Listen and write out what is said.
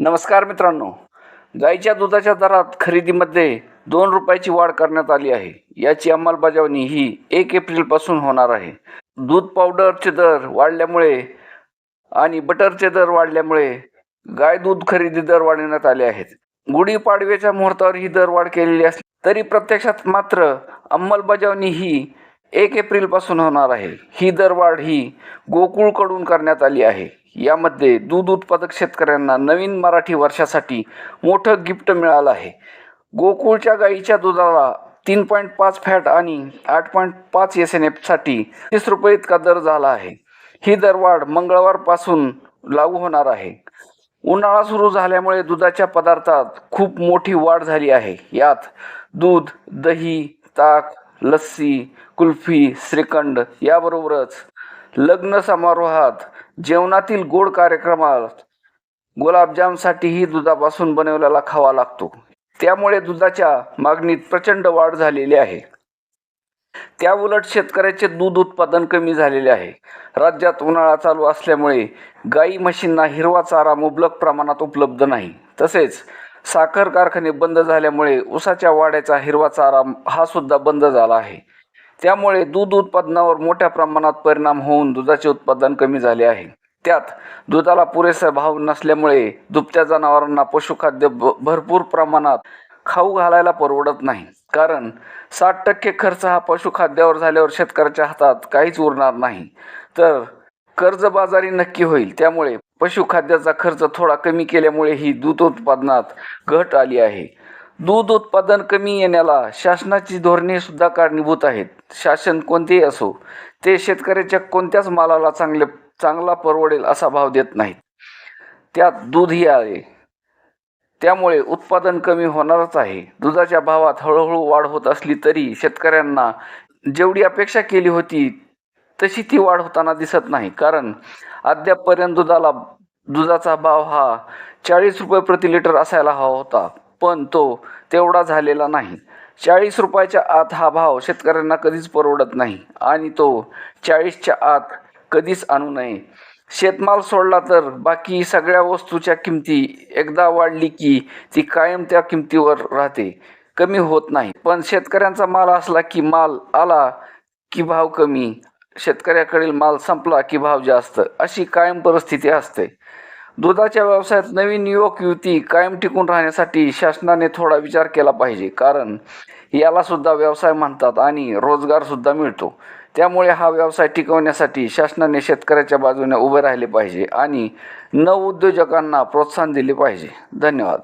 नमस्कार मित्रांनो. गाईच्या दुधाच्या दरात खरेदीमध्ये दोन रुपयाची वाढ करण्यात आली आहे. याची अंमलबजावणी ही एक एप्रिलपासून होणार आहे. दूध पावडरचे दर वाढल्यामुळे आणि बटरचे दर वाढल्यामुळे गाय दूध खरेदी दर वाढवण्यात आले आहेत. गुढीपाडव्याच्या मुहूर्तावर ही दरवाढ केलेली असली तरी प्रत्यक्षात मात्र अंमलबजावणी ही एक एप्रिलपासून होणार आहे. ही दरवाढ ही गोकुळकडून करण्यात आली आहे. यामध्ये दूध उत्पादक शेतकऱ्यांना नवीन मराठी वर्षासाठी मोठं गिफ्ट मिळालं आहे. गोकुळच्या गाईच्या दुधाला तीन पॉईंट पाच फॅट आणि आठ पॉईंट पाच एस एन एफसाठी तीस रुपये इतका दर झाला आहे. ही दरवाढ मंगळवारपासून लागू होणार आहे. उन्हाळा सुरू झाल्यामुळे दुधाच्या पदार्थात खूप मोठी वाढ झाली आहे. यात दूध दही ताक लस्सी कुल्फी श्रीखंड याबरोबरच लग्न समारोहात जेवणातील गोड कार्यक्रमात गुलाबजामसाठीही दुधापासून बनवलेला खावा लागतो. त्यामुळे दुधाच्या मागणीत प्रचंड वाढ झालेली आहे. त्या उलट शेतकऱ्याचे दूध उत्पादन कमी झालेले आहे. राज्यात उन्हाळा चालू असल्यामुळे गाई म्हशींना हिरवा चारा मुबलक प्रमाणात उपलब्ध नाही. तसेच साखर कारखाने बंद झाल्यामुळे उसाच्या वाड्याचा हिरवा चारा हा सुद्धा बंद झाला आहे. त्यामुळे दूध उत्पादनावर मोठ्या प्रमाणात परिणाम होऊन दुधाचे उत्पादन कमी झाले आहे. त्यात दुधाला पुरेसा भाव नसल्यामुळे दुभत्या जनावरांना पशुखाद्य भरपूर प्रमाणात खाऊ घालायला परवडत नाही. कारण साठ टक्के खर्च हा पशुखाद्यावर झाल्यावर शेतकऱ्याच्या हातात काहीच उरणार नाही. तर कर्जबाजारी नक्की होईल. त्यामुळे पशुखाद्याचा खर्च थोडा कमी केल्यामुळे ही दूध उत्पादनात घट आली आहे. दूध उत्पादन कमी येण्याला शासनाची धोरणे सुद्धा कारणीभूत आहेत. शासन कोणतेही असो ते शेतकऱ्याच्या कोणत्याच मालाला चांगले चांगला परवडेल असा भाव देत नाहीत. त्यात दूधही आहे. त्यामुळे उत्पादन कमी होणारच आहे. दुधाच्या भावात हळूहळू वाढ होत असली तरी शेतकऱ्यांना जेवढी अपेक्षा केली होती तशी ती वाढ होताना दिसत नाही. कारण अद्यापपर्यंत दुधाला दुधाचा भाव हा चाळीस रुपये प्रति लिटर असायला हवा होता. पण तो तेवढा झालेला नाही. चाळीस रुपयाच्या आत हा भाव शेतकऱ्यांना कधीच परवडत नाही आणि तो चाळीसच्या आत कधीच आणू नये. शेतमाल सोडला तर बाकी सगळ्या वस्तूच्या किमती एकदा वाढली की ती कायम त्या किमतीवर राहते. कमी होत नाही. पण शेतकऱ्यांचा माल असला की माल आला की भाव कमी. शेतकऱ्याकडील माल संपला की भाव जास्त. अशी कायम परिस्थिती असते. दुधाच्या व्यवसायात नवीन युवक युवती कायम टिकून राहण्यासाठी शासनाने थोडा विचार केला पाहिजे. कारण याला सुद्धा व्यवसाय म्हणतात आणि रोजगार सुद्धा मिळतो. त्यामुळे हा व्यवसाय टिकवण्यासाठी शासनाने शेतकऱ्याच्या बाजूने उभे राहिले पाहिजे आणि नवउद्योजकांना प्रोत्साहन दिले पाहिजे. धन्यवाद.